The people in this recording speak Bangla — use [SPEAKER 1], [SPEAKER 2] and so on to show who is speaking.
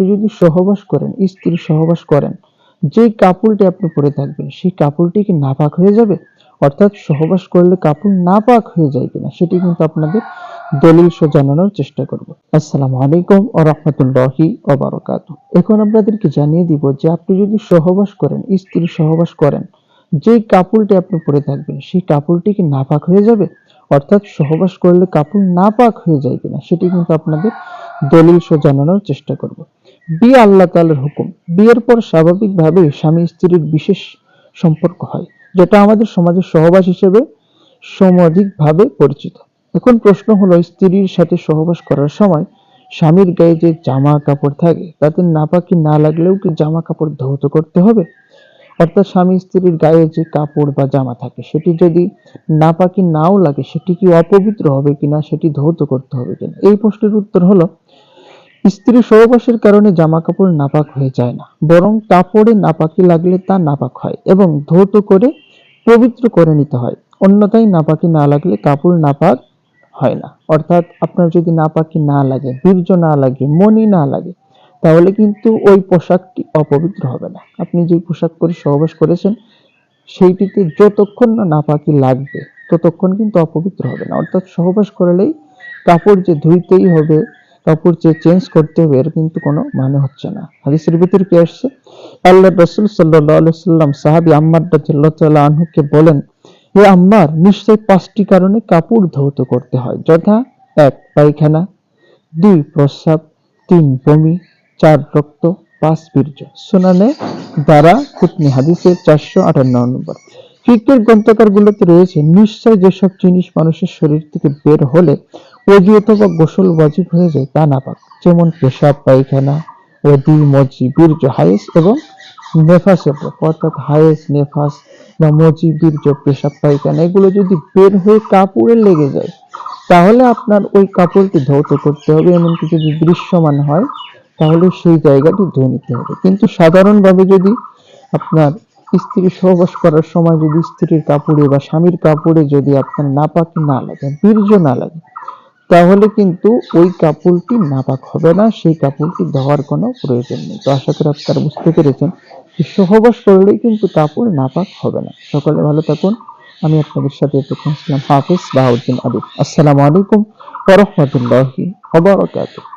[SPEAKER 1] আপনি যদি সহবাস করেন, স্ত্রী সহবাস করেন যে কাপড়টি আপনি পরে থাকবেন, সেই কাপড়টি কি নাপাক হয়ে যাবে? অর্থাৎ সহবাস করলে কাপড় নাপাক হয়ে যায় কিনা, সেটি কিন্তু আপনাদের দলিল জানানোর চেষ্টা করব। আসসালামু আলাইকুম ও রহমতুল্লাহি ওবারকাত এখন আপনাদেরকে জানিয়ে দিব যে আপনি যদি সহবাস করেন, স্ত্রী সহবাস করেন যে কাপড়টি আপনি পরে থাকবেন, সেই কাপড়টি কি নাপাক হয়ে যাবে? অর্থাৎ সহবাস করলে কাপড় নাপাক হয়ে যায় কিনা, সেটি কিন্তু আপনাদের দলিল জানানোর চেষ্টা করব। বিয়ে আল্লাহ তাআলার হুকুম। বিয়ের পর স্বাভাবিকভাবে স্বামী স্ত্রীর বিশেষ সম্পর্ক হয়, যেটা আমাদের সমাজে সহবাস হিসেবে সমধিকভাবে পরিচিত। এখন প্রশ্ন হলো, স্ত্রীর সাথে সহবাস করার সময় স্বামীর গায়ে যে জামা কাপড় থাকে, তাতে নাপাকি না লাগলেও কি জামা কাপড় ধৌত করতে হবে? অর্থাৎ স্বামী স্ত্রীর গায়ে যে কাপড় বা জামা থাকে, সেটি যদি নাপাকি নাও লাগে, সেটি কি অপবিত্র হবে কিনা, সেটি ধৌত করতে হবে কিনা? এই প্রশ্নের উত্তর হলো স্ত্রী সহবাসের কারণে জামা কাপড় নাপাক হয়ে যায় না, বরং কাপড়ে নাপাকি লাগলে তা নাপাক হয় এবং ধৌত করে পবিত্র করে নিতে হয়। অন্যথায় নাপাকি না লাগলে কাপড় নাপাক হয় না। অর্থাৎ আপনার যদি নাপাকি না লাগে, বীর্য না লাগে মনি না লাগে, তাহলে কিন্তু ওই পোশাকটি অপবিত্র হবে না। আপনি যে পোশাক পরে সহবাস করেছেন, সেইটিতে যতক্ষণ না নাপাকি লাগবে, ততক্ষণ কিন্তু অপবিত্র হবে না। অর্থাৎ সহবাস করলেই কাপড় যে ধুইতেই হবে কাপড় যে চেঞ্জ করতে হবে, এর কিন্তু কোনো মানে হচ্ছে না। হাদিসের ভিতরে কি আসছে? আল্লাহ রসুল সাল্লাহ সাল্লাম সাহাবি আম্মার রাদিয়াল্লাহু আনহুকে বলেন, হে আম্মার, নিশ্চয় পাঁচটি কারণে কাপড় ধৌত করতে হয়। যথা এক, পায়খানা, দুই, প্রস্রাব, তিন, বমি, চার, রক্ত, পাঁচ, বীর্য। সুনানে দ্বারা কুতনি হাদিসের চারশো আটান্ন নম্বর। ফিকের গ্রন্থকারগুলোতে রয়েছে, নিশ্চয় যেসব জিনিস মানুষের শরীর থেকে বের হলে অজু অথবা গোসল ওয়াজিব হয়ে যায় তা নাপাক যেমন পেশাব, পায়খানা অদি মজি বীর্য হাইস এবং নেফাসের অর্থাৎ হাইস নেফাস বা মজি বীর্য, পেশাব, পায়খানা, এগুলো যদি বের হয়ে কাপড়ে লেগে যায়, তাহলে আপনার ওই কাপড়টি ধৌত করতে হবে, এমনকি যদি দৃশ্যমান হয়, তাহলে সেই জায়গাটি ধুয়ে নিতে হবে। কিন্তু সাধারণভাবে যদি আপনার স্ত্রী সহবাস করার সময় যদি স্ত্রীর কাপড়ে বা স্বামীর কাপড়ে যদি আপনার নাপাকি না লাগে, বীর্য না লাগে তাহলে কিন্তু ওই কাপড়টি নাপাক হবে না, সেই কাপড়টি ধোয়ার কোনো প্রয়োজন নেই। তো আশা করি আপনারা বুঝতে পেরেছেন যে সহবাস করলেই কিন্তু কাপড় নাপাক হবে না। সকলে ভালো থাকুন। আমি আপনাদের সাথে এতক্ষণ ছিলাম হাফিজ বাহাউদ্দিন আদিব আসসালামু আলাইকুম ওয়া রাহমাতুল্লাহি ওয়া বারাকাতুহু।